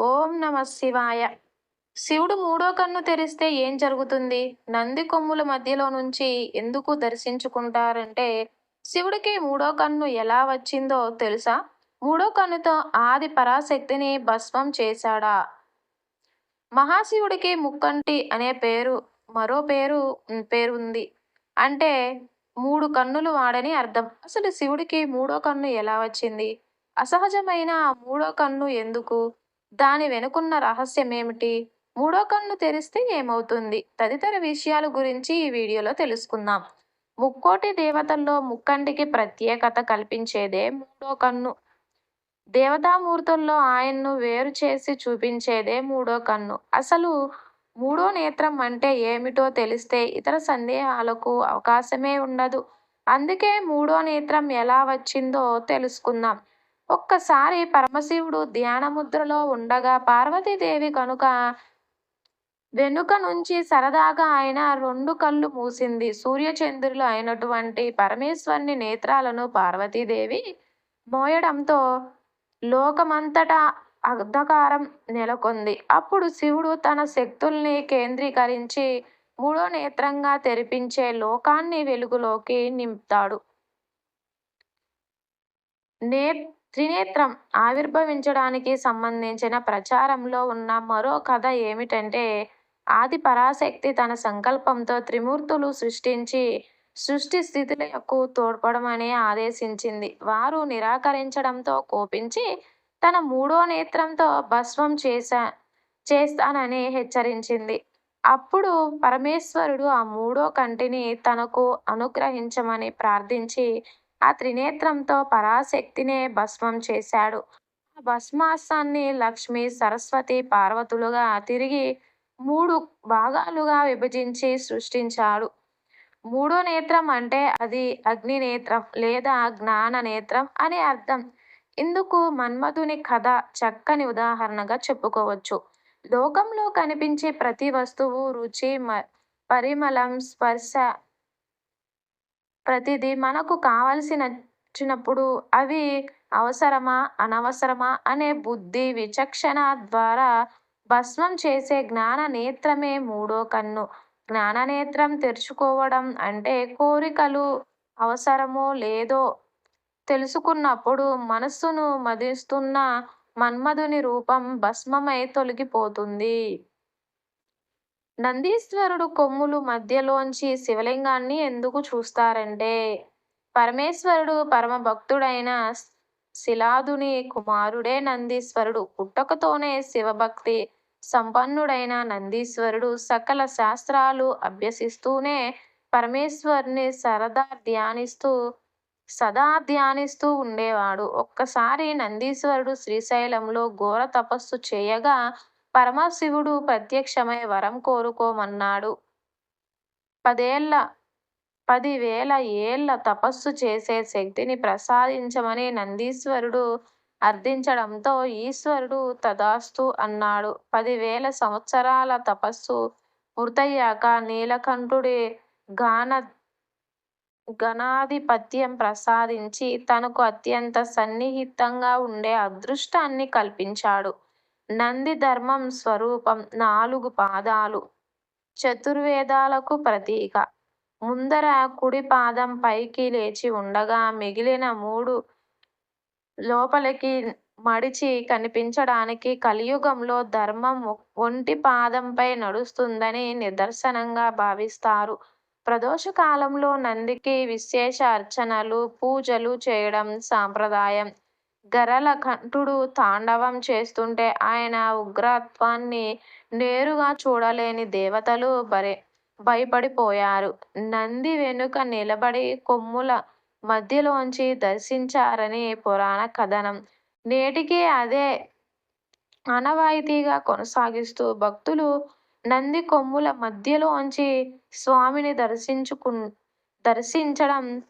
ఓం నమ శివాయ. శివుడు మూడో కన్ను తెరిస్తే ఏం జరుగుతుంది? నంది కొమ్ముల మధ్యలో నుంచి ఎందుకు దర్శించుకుంటారంటే శివుడికి మూడో కన్ను ఎలా వచ్చిందో తెలుసా? మూడో కన్నుతో ఆది పరాశక్తిని భస్మం చేశాడా? మహాశివుడికి ముక్కంటి అనే పేరు మరో పేరు పేరు ఉంది అంటే మూడు కన్నులు వాడని అర్థం. అసలు శివుడికి మూడో కన్ను ఎలా వచ్చింది? అసహజమైన మూడో కన్ను ఎందుకు? దాని వెనుకున్న రహస్యం ఏమిటి మూడో కన్ను తెరిస్తే ఏమవుతుంది? తదితర విషయాల గురించి ఈ వీడియోలో తెలుసుకుందాం. ముక్కోటి దేవతల్లో ముక్కంటికి ప్రత్యేకత కల్పించేదే మూడో కన్ను. దేవతామూర్తుల్లో ఆయన్ను వేరు చేసి చూపించేదే మూడో కన్ను. అసలు మూడో నేత్రం అంటే ఏమిటో తెలిస్తే ఇతర సందేహాలకు అవకాశమే ఉండదు. అందుకే మూడో నేత్రం ఎలా వచ్చిందో తెలుసుకుందాం. ఒక్కసారి పరమశివుడు ధ్యానముద్రలో ఉండగా పార్వతీదేవి కనుక వెనుక నుంచి సరదాగా ఆయన రెండు కళ్ళు మూసింది. సూర్యచంద్రులు అయినటువంటి పరమేశ్వరుని నేత్రాలను పార్వతీదేవి మోయడంతో లోకమంతటా అర్ధకారం నెలకొంది. అప్పుడు శివుడు తన శక్తుల్ని కేంద్రీకరించి మూడో నేత్రంగా తెరిపించే లోకాన్ని వెలుగులోకి నింపుతాడు. నే త్రినేత్రం ఆవిర్భవించడానికి సంబంధించిన ప్రచారంలో ఉన్న మరో కథ ఏమిటంటే ఆది పరాశక్తి తన సంకల్పంతో త్రిమూర్తులు సృష్టించి సృష్టి స్థితులకు తోడ్పడమని ఆదేశించింది. వారు నిరాకరించడంతో కోపించి తన మూడో నేత్రంతో భస్మం చేశా చేస్తానని హెచ్చరించింది. అప్పుడు పరమేశ్వరుడు ఆ మూడో కంటిని తనకు అనుగ్రహించమని ప్రార్థించి ఆ త్రినేత్రంతో పరాశక్తినే భస్మం చేశాడు. ఆ భస్మాసాన్ని లక్ష్మి సరస్వతి పార్వతులుగా తిరిగి మూడు భాగాలుగా విభజించి సృష్టించాడు. మూడో నేత్రం అంటే అది అగ్ని నేత్రం లేదా జ్ఞాన నేత్రం అని అర్థం. ఇందుకు మన్మధుని కథ చక్కని ఉదాహరణగా చెప్పుకోవచ్చు. లోకంలో కనిపించే ప్రతి వస్తువు రుచి పరిమళం స్పర్శ ప్రతిదీ మనకు కావలసినప్పుడు అవి అవసరమా అనవసరమా అనే బుద్ధి విచక్షణ ద్వారా భస్మం చేసే జ్ఞాన నేత్రమే మూడో కన్ను. జ్ఞాననేత్రం తెరుచుకోవడం అంటే కోరికలు అవసరమో లేదో తెలుసుకున్నప్పుడు మనస్సును మదిస్తున్న మన్మధుని రూపం భస్మమై తొలగిపోతుంది. నందీశ్వరుడు కొమ్ములు మధ్యలోంచి శివలింగాన్ని ఎందుకు చూస్తారంటే పరమేశ్వరుడు పరమ భక్తుడైన శిలాదుని కుమారుడే నందీశ్వరుడు. పుట్టకతోనే శివభక్తి సంపన్నుడైన నందీశ్వరుడు సకల శాస్త్రాలు అభ్యసిస్తూనే పరమేశ్వరుని సరదా ధ్యానిస్తూ సదా ధ్యానిస్తూ ఉండేవాడు. ఒక్కసారి నందీశ్వరుడు శ్రీశైలంలో ఘోర తపస్సు చేయగా పరమశివుడు ప్రత్యక్షమై వరం కోరుకోమన్నాడు. పదేళ్ళ పదివేల ఏళ్ళ తపస్సు చేసే శక్తిని ప్రసాదించమని నందీశ్వరుడు అర్థించడంతో ఈశ్వరుడు తదాస్తు అన్నాడు. పదివేల సంవత్సరాల తపస్సు పూర్తయ్యాక నీలకంఠుడి గాన గణాధిపత్యం ప్రసాదించి తనకు అత్యంత సన్నిహితంగా ఉండే అదృష్టాన్ని కల్పించాడు. నంది ధర్మం స్వరూపం నాలుగు పాదాలు. చతుర్వేదాలకు ప్రతీక. ముందర కుడి పాదం పైకి లేచి ఉండగా మిగిలిన మూడు లోపలికి మడిచి కనిపించడానికి కలియుగంలో ధర్మం ఒంటి పాదంపై నడుస్తుందని నిదర్శనంగా భావిస్తారు. ప్రదోష కాలంలో నందికి విశేష అర్చనలు పూజలు చేయడం సాంప్రదాయం. గరల కంఠుడు తాండవం చేస్తుంటే ఆయన ఉగ్రత్వాన్ని నేరుగా చూడలేని దేవతలు బరే భయపడిపోయారు. నంది వెనుక నిలబడి కొమ్ముల మధ్యలోంచి దర్శించారని పురాణ కథనం. నేటికి అదే ఆనవాయితీగా కొనసాగిస్తూ భక్తులు నంది కొమ్ముల మధ్యలోంచి స్వామిని దర్శించుకు దర్శించడం